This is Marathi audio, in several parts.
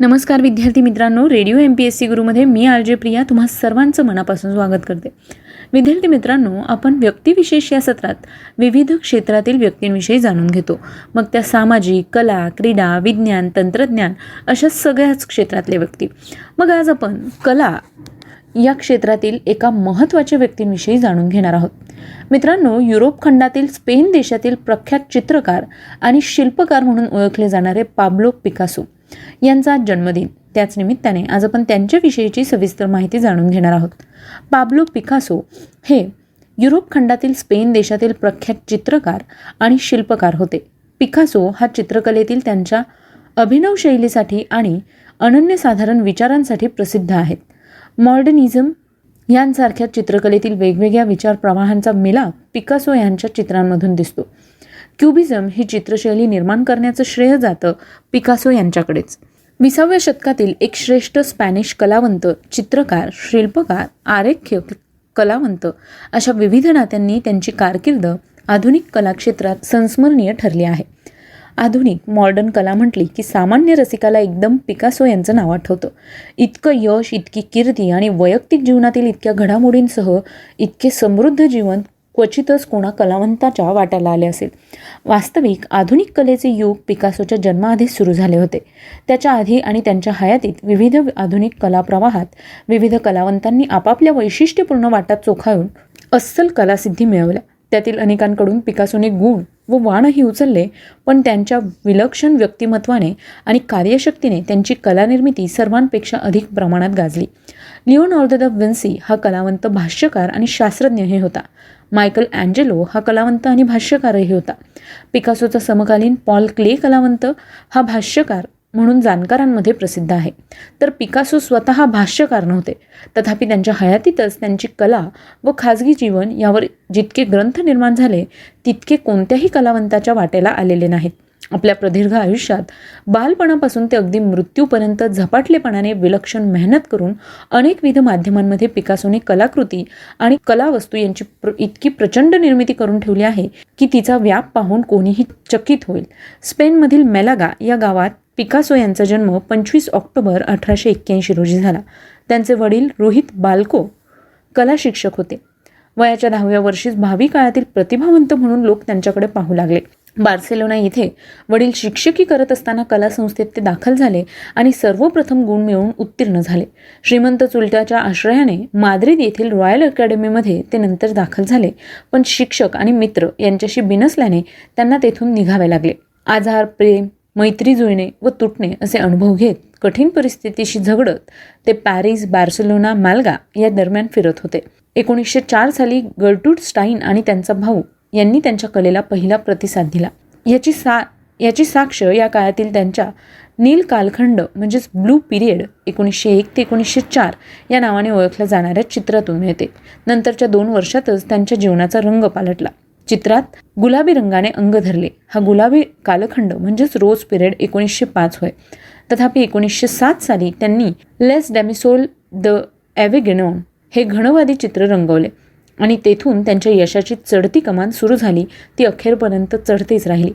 नमस्कार विद्यार्थी मित्रांनो radio M P S C गुरुमध्ये मी आर जे प्रिया तुम्हा सर्वांचं मनापासून स्वागत करते. विद्यार्थी मित्रांनो आपण व्यक्तिविशेष या सत्रात विविध क्षेत्रातील व्यक्तींविषयी जाणून घेतो. मग त्या सामाजिक कला क्रीडा विज्ञान तंत्रज्ञान अशा सगळ्याच क्षेत्रातले व्यक्ती. मग आज आपण कला या क्षेत्रातील एका महत्त्वाच्या व्यक्तींविषयी जाणून घेणार आहोत. मित्रांनो युरोप खंडातील स्पेन देशातील प्रख्यात चित्रकार आणि शिल्पकार म्हणून ओळखले जाणारे पाब्लो पिकासो. यांचा आज जन्मदिन. त्याच निमित्ताने आज आपण त्यांच्याविषयीची सविस्तर माहिती जाणून घेणार आहोत. पाब्लो पिकासो हे युरोप खंडातील स्पेन देशातील प्रख्यात चित्रकार आणि शिल्पकार होते. पिकासो हा चित्रकलेतील त्यांच्या अभिनव शैलीसाठी आणि अनन्यसाधारण विचारांसाठी प्रसिद्ध आहेत. मॉडर्निझम यांसारख्या चित्रकलेतील वेगवेगळ्या विचार प्रवाहांचा मिलाप पिकासो यांच्या चित्रांमधून दिसतो. क्युबिझम ही चित्रशैली निर्माण करण्याचं श्रेय जातं पिकासो यांच्याकडेच. विसाव्या शतकातील एक श्रेष्ठ स्पॅनिश कलावंत चित्रकार शिल्पकार आरेख्य कलावंत अशा विविध नात्यांनी त्यांची कारकीर्द आधुनिक कलाक्षेत्रात संस्मरणीय ठरली आहे. आधुनिक मॉडर्न कला म्हटली की सामान्य रसिकाला एकदम पिकासो यांचं नाव आठवतं. इतकं यश इतकी कीर्ती आणि वैयक्तिक जीवनातील इतक्या घडामोडींसह इतके समृद्ध जीवन क्वचितच कोणा कलावंताच्या वाट्याला आले असेल. वास्तविक आधुनिक कलेचे युग पिकासोच्या जन्माआधीच सुरू झाले होते. त्याच्या आधी आणि त्यांच्या हयातीत विविध आधुनिक कलाप्रवाहात विविध कलावंतांनी आपापल्या वैशिष्ट्यपूर्ण वाटात चोखाळून अस्सल कलासिद्धी मिळवल्या. त्यातील अनेकांकडून पिकासोने गुण व वाणही उचलले पण त्यांच्या विलक्षण व्यक्तिमत्वाने आणि कार्यशक्तीने त्यांची कलानिर्मिती सर्वांपेक्षा अधिक प्रमाणात गाजली. लिओनार्दो द विन्सी हा कलावंत भाष्यकार आणि शास्त्रज्ञही होता. मायकल अँजेलो हा कलावंत आणि भाष्यकारही होता. पिकासोचा समकालीन पॉल क्ले कलावंत हा भाष्यकार म्हणून जाणकारांमध्ये प्रसिद्ध आहे. तर पिकासो स्वतः भाष्यकार नव्हते. तथापि त्यांच्या हयातीतच त्यांची कला व खाजगी जीवन यावर जितके ग्रंथ निर्माण झाले तितके कोणत्याही कलावंताच्या वाटेला आलेले नाहीत. आपल्या प्रदीर्घ आयुष्यात बालपणापासून ते अगदी मृत्यूपर्यंत झपाटलेपणाने विलक्षण मेहनत करून अनेकविध माध्यमांमध्ये पिकासोने कलाकृती आणि कलावस्तू यांची प्र इतकी प्रचंड निर्मिती करून ठेवली आहे की तिचा व्याप पाहून कोणीही चकित होईल. स्पेनमधील मेलागा या गावात पिकासो यांचा जन्म पंचवीस ऑक्टोबर अठराशे एक्क्याऐंशी रोजी झाला. त्यांचे वडील रोहित बालको कला शिक्षक होते. वयाच्या दहाव्या वर्षीच भावी काळातील प्रतिभावंत म्हणून लोक त्यांच्याकडे पाहू लागले. बार्सेलोना येथे वडील शिक्षकी करत असताना कला संस्थेत ते दाखल झाले आणि सर्वप्रथम गुण मिळवून उत्तीर्ण झाले. श्रीमंत चुलत्याच्या आश्रयाने माद्रिद येथील रॉयल अकॅडमीमध्ये ते नंतर दाखल झाले. पण शिक्षक आणि मित्र यांच्याशी बिनसल्याने त्यांना तेथून निघावे लागले. आजार प्रेम मैत्री जुळणे व तुटणे असे अनुभव घेत कठीण परिस्थितीशी झगडत ते पॅरिस बार्सेलोना माल्गा या दरम्यान फिरत होते. एकोणीसशे चार साली गर्टूड स्टाईन आणि त्यांचा भाऊ यांनी त्यांच्या कलेला पहिला प्रतिसाद दिला. याची सा याची साक्ष या काळातील त्यांच्या नील कालखंड म्हणजेच ब्लू पिरियड एकोणीसशे एक ते एकोणीसशे चार या नावाने ओळखल्या जाणाऱ्या चित्रातून मिळते. नंतरच्या दोन वर्षातच त्यांच्या जीवनाचा रंग पालटला. चित्रात गुलाबी रंगाने अंग धरले. हा गुलाबी कालखंड म्हणजेच रोज पिरियड एकोणीसशे पाच होय. तथापि एकोणीसशे सात साली त्यांनी लेस डॅमिसोल द ॲव्हेगेनॉन हे घनवादी चित्र रंगवले आणि तेथून त्यांच्या यशाची चढती कमान सुरू झाली. ती अखेरपर्यंत चढतेच राहिली.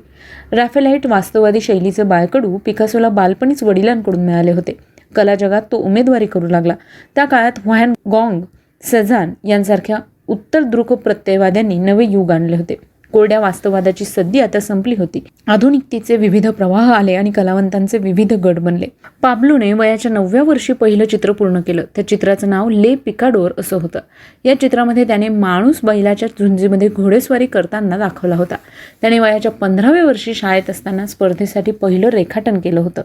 रॅफेलाईट वास्तववादी शैलीचे बाळकडू पिकासोला बालपणीच वडिलांकडून मिळाले होते. कला जगात तो उमेदवारी करू लागला. त्या काळात व्हॅन गॉंग सजान यांसारख्या उत्तर द्रुक प्रत्ययवाद्यांनी नवे युग आणले होते. कोरड्या वास्तववादाची सद्दी आता संपली होती. आधुनिकतेचे विविध प्रवाह आले आणि कलावंतांचे विविध गट बनले. पाब्लूने वयाच्या नवव्या वर्षी पहिलं चित्र पूर्ण केलं. त्या चित्राचं नाव ले पिकाडोर असं होतं. या चित्रामध्ये त्याने माणूस बैलाच्या झुंजीमध्ये घोडेस्वारी करताना दाखवला होता. त्याने वयाच्या पंधराव्या वर्षी शाळेत असताना स्पर्धेसाठी पहिलं रेखाटन केलं होतं.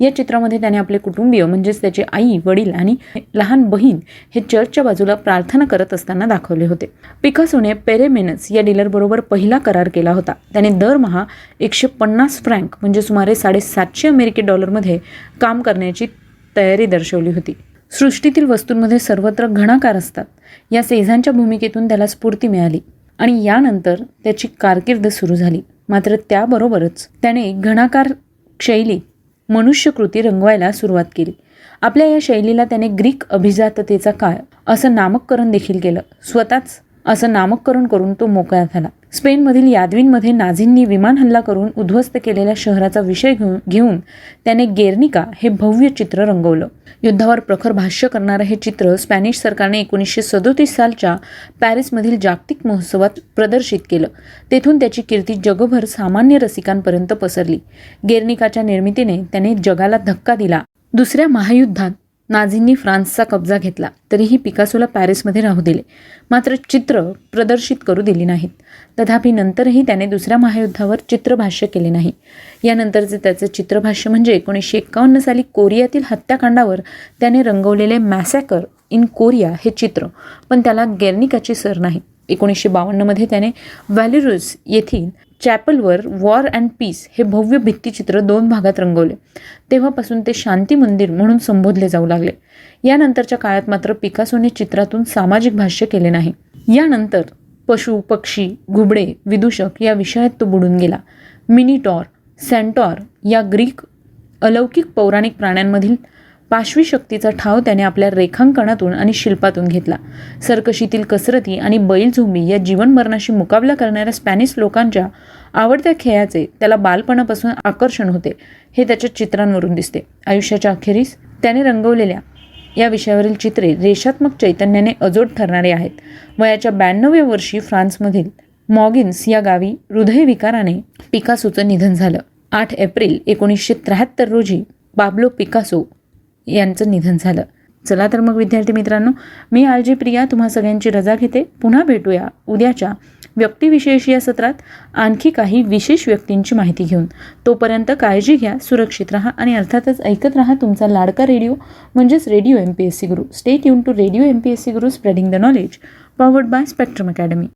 या चित्रामध्ये त्याने आपले कुटुंबीय म्हणजेच त्याचे आई वडील आणि लहान बहीण हे चर्चच्या बाजूला प्रार्थना करत असताना दाखवले होते. पिकासोने पेरेमेनस या डीलरबरोबर पहिला करार केला होता. त्याने दरमहा एकशे पन्नास फ्रँक म्हणजे सुमारे साडेसातशे अमेरिकी डॉलरमध्ये काम करण्याची तयारी दर्शवली होती. सृष्टीतील वस्तूंमध्ये सर्वत्र घणाकार असतात. या सेझांच्या भूमिकेतून त्याला स्फूर्ती मिळाली आणि यानंतर त्याची कारकीर्द सुरू झाली. मात्र त्याबरोबरच त्याने घणाकार शैली मनुष्यकृती रंगवायला सुरुवात केली. आपल्या या शैलीला त्याने ग्रीक अभिजाततेचा काळ असं नामकरण देखील केलं. स्वतःच असं नामकरण करून तो मोकळा झाला. स्पेनमधील यादवींमध्ये नाझींनी विमान हल्ला करून उद्ध्वस्त केलेल्या शहराचा विषय घेऊन घेऊन त्याने गेर्निका हे भव्य चित्र रंगवलं. युद्धावर प्रखर भाष्य करणारं हे चित्र स्पॅनिश सरकारने एकोणीसशे सदोतीस सालच्या पॅरिसमधील जागतिक महोत्सवात प्रदर्शित केलं. तेथून त्याची कीर्ती जगभर सामान्य रसिकांपर्यंत पसरली. गेर्निकाच्या निर्मितीने त्याने जगाला धक्का दिला. दुसऱ्या महायुद्धात नाझींनी फ्रान्सचा कब्जा घेतला. तरीही पिकासोला पॅरिसमध्ये राहू दिले. मात्र चित्र प्रदर्शित करू दिली नाहीत. तथापि नंतरही त्याने दुसऱ्या महायुद्धावर चित्रभाष्य केले नाही. यानंतरचे त्याचे चित्रभाष्य म्हणजे एकोणीसशे एकावन्न साली कोरियातील हत्याकांडावर त्याने रंगवलेले मॅसॅकर इन कोरिया हे चित्र. पण त्याला गेर्निकाची सर नाही. एकोणीसशे बावन्नमध्ये त्याने व्हॅलिरुस येथील चॅपलवर वॉर अँड पीस हे भव्य भित्तिचित्र दोन भागात रंगवले. तेव्हापासून ते शांती मंदिर म्हणून संबोधले जाऊ लागले. यानंतरच्या काळात मात्र पिकासोने चित्रातून सामाजिक भाष्य केले नाही. यानंतर पशु पक्षी घुबडे विदूषक या विषयात तो बुडून गेला. मिनिटॉर सेंटॉर या ग्रीक अलौकिक पौराणिक प्राण्यांमधील पाशवी शक्तीचा ठाव त्याने आपल्या रेखांकनातून आणि शिल्पातून घेतला. सर्कशीतील कसरती आणि बैलझुंबी या जीवनमरणाशी मुकाबला करणाऱ्या स्पॅनिश लोकांच्या आवडत्या खेळाचे त्याला बालपणापासून आकर्षण होते. हे त्याच्या चित्रांवरून दिसते. आयुष्याच्या अखेरीस त्याने रंगवलेल्या या विषयावरील चित्रे रेषात्मक चैतन्याने अजोड ठरणारे आहेत. वयाच्या ब्याण्णव्या वर्षी फ्रान्समधील मॉगिन्स या गावी हृदयविकाराने पिकासोचं निधन झालं. आठ एप्रिल एकोणीसशे त्र्याहत्तर रोजी बाबलो पिकासो यांचं निधन झालं. चला तर मग विद्यार्थी मित्रांनो मी आलजी प्रिया तुम्हा सगळ्यांची रजा घेते. पुन्हा भेटूया उद्याच्या व्यक्तिविशेष या सत्रात आणखी काही विशेष व्यक्तींची माहिती घेऊन. तोपर्यंत काळजी घ्या सुरक्षित राहा आणि अर्थातच ऐकत राहा तुमचा लाडका रेडिओ म्हणजेच radio M P S C Guru stay युन to radio M P S C Guru spreading the knowledge powered by Spectrum Academy